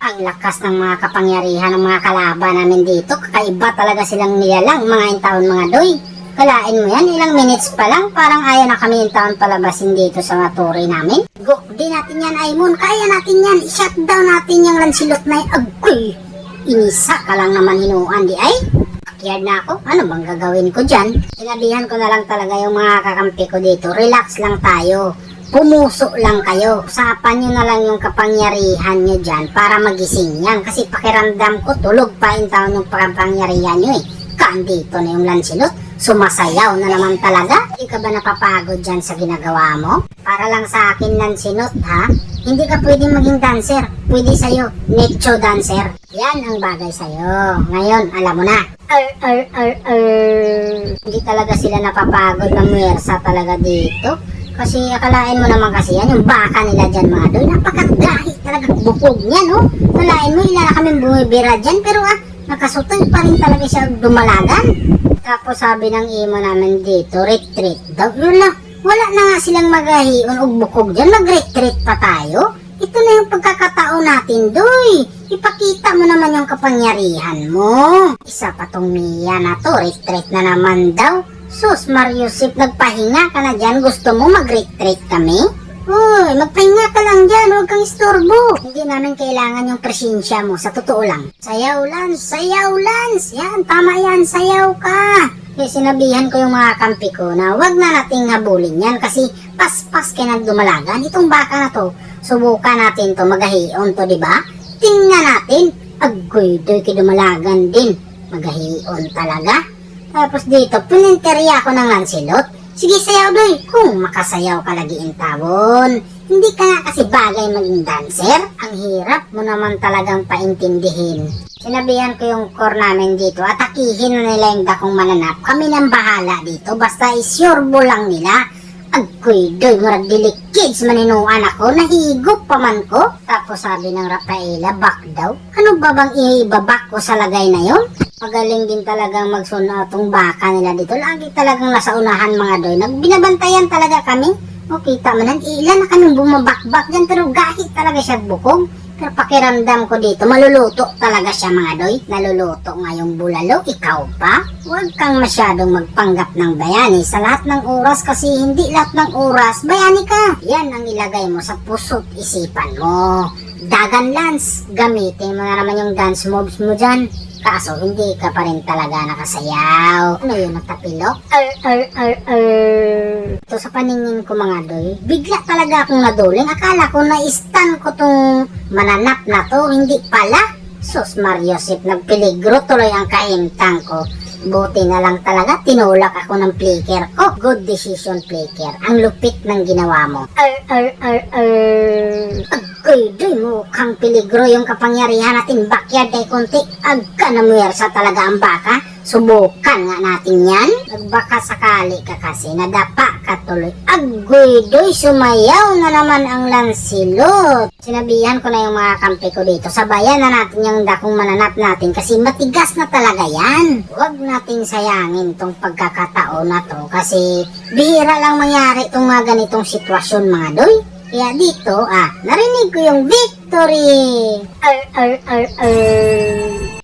Ang lakas ng mga kapangyarihan ng mga kalaban namin dito. Kakaiba talaga silang nilalang, mga intaon mga doy. Kalain mo yan, ilang minutes pa lang, parang ayaw na kami yung taon palabasin dito sa maturi namin. Go, di natin yan, Aimon. Kaya natin yan. I-shutdown natin yung lansilot na yung agoy. Inisa ka lang naman hinuan di ay. Backyard na ako. Ano bang gagawin ko dyan? Sinabihan ko na lang talaga yung mga kakampi ko dito. Relax lang tayo. Pumuso lang kayo. Usapan nyo na lang yung kapangyarihan nyo dyan para magising yan. Kasi pakiramdam ko tulog pa in taon yung kapangyarihan nyo eh. Kandito na yung lansilot. Sumasayaw na naman talaga. Hindi ka ba napapagod dyan sa ginagawa mo? Para lang sa akin lansinot ha? Hindi ka pwedeng maging dancer. Pwede sa'yo, necho dancer. Yan ang bagay sa'yo. Ngayon, alam mo na. Ar, ar, ar, ar. Hindi talaga sila napapagod na muwersa talaga dito. Kasi akalain mo naman kasi yan, yung baka nila dyan mga doy. Napakagahi talaga bukog niya, no? Akalain mo, ilan na kami bumibira dyan. Pero ah, nakasutay pa rin talaga siya dumalagan. Tapos sabi ng imo namin dito, retreat daw. Yun lang, wala na nga silang magahion o bukog dyan. Mag-retreat pa tayo. Ito na yung pagkakataon natin, doy. Ipakita mo naman yung kapangyarihan mo. Isa pa tong Mia na to, retreat na naman daw. Sus, Mariusip, nagpahinga ka na dyan. Gusto mo mag-retreat kami? Uy, magpahinga ka lang dyan, huwag kang istorbo. Hindi namin kailangan yung presensya mo, sa totoo lang. Sayaw, Lance, sayaw, Lance. Yan, tama yan, sayaw ka. Kaya sinabihan ko yung mga kampi ko na wag na nating habulin yan kasi paspas ka ng dumalagan. Itong baka na to, subukan natin to, magahion to, di ba? Tingnan natin. Agoy, doy dumalagan din. Magahion talaga. Tapos dito, pininterya ako ng Lancelot. Sige, sayaw doy. Kung makasayaw ka lagi in tawon. Hindi ka nga kasi bagay maging dancer. Ang hirap mo naman talagang paintindihin. Sinabihan ko yung core namin dito, atakihin na nila yung dakong mananap. Kami nang bahala dito, basta isurbo lang nila. Agkoy, doy, murag dili kids maninuan ako, nahigop pa man ko. Tapos sabi ng Rafaela, back daw. Ano ba bang ibabak ko sa lagay na yon? Magaling din talagang magsuna tong baka nila dito. Lagi talagang nasa unahan mga doy. Nagbinabantayan talaga kami. O kita mo nan, ilan na kaming bumabakbak dyan pero gahit talaga siya bukog. Pero pakiramdam ko dito, maluluto talaga siya mga doy. Naluluto nga yung bulalo, ikaw pa? Huwag kang masyadong magpanggap ng bayani sa lahat ng oras kasi hindi lahat ng oras bayani ka. Yan ang ilagay mo sa puso't isipan mo. Dagan Lance, gamitin mo na naman yung dance moves mo dyan. Kaso hindi ka pa rin talaga nakasayaw. Ano yun, natapilok? Ar, ar, ar, ar. Ito sa paningin ko mga doy, bigla talaga akong naduling. Akala ko na-stun ko tong mananap na to, hindi pala. Sus Mariosip, nagpeligro tuloy ang kaintang ko. Buti na lang talaga, tinulak ako ng flicker ko. Good decision, flicker. Ang lupit ng ginawa mo. Ar, ar, ar, ar. Agay, doy mo, kang peligro yung kapangyarihan natin. Backyard ay konti. Agka na muwersa talaga ang baka. Subukan nga natin yan. Nagbaka sakali ka kasi, nadapa ka tuloy. Agoy, doy, sumayaw na naman ang lansilot. Sinabihan ko na yung mga kampi ko dito. Sabayan na natin yung dakong mananap natin kasi matigas na talaga yan. Huwag nating sayangin tong pagkakataon na to kasi bihira lang mangyari itong mga ganitong sitwasyon mga doy. Kaya dito, ah, narinig ko yung victory! Ar, ar, ar, ar.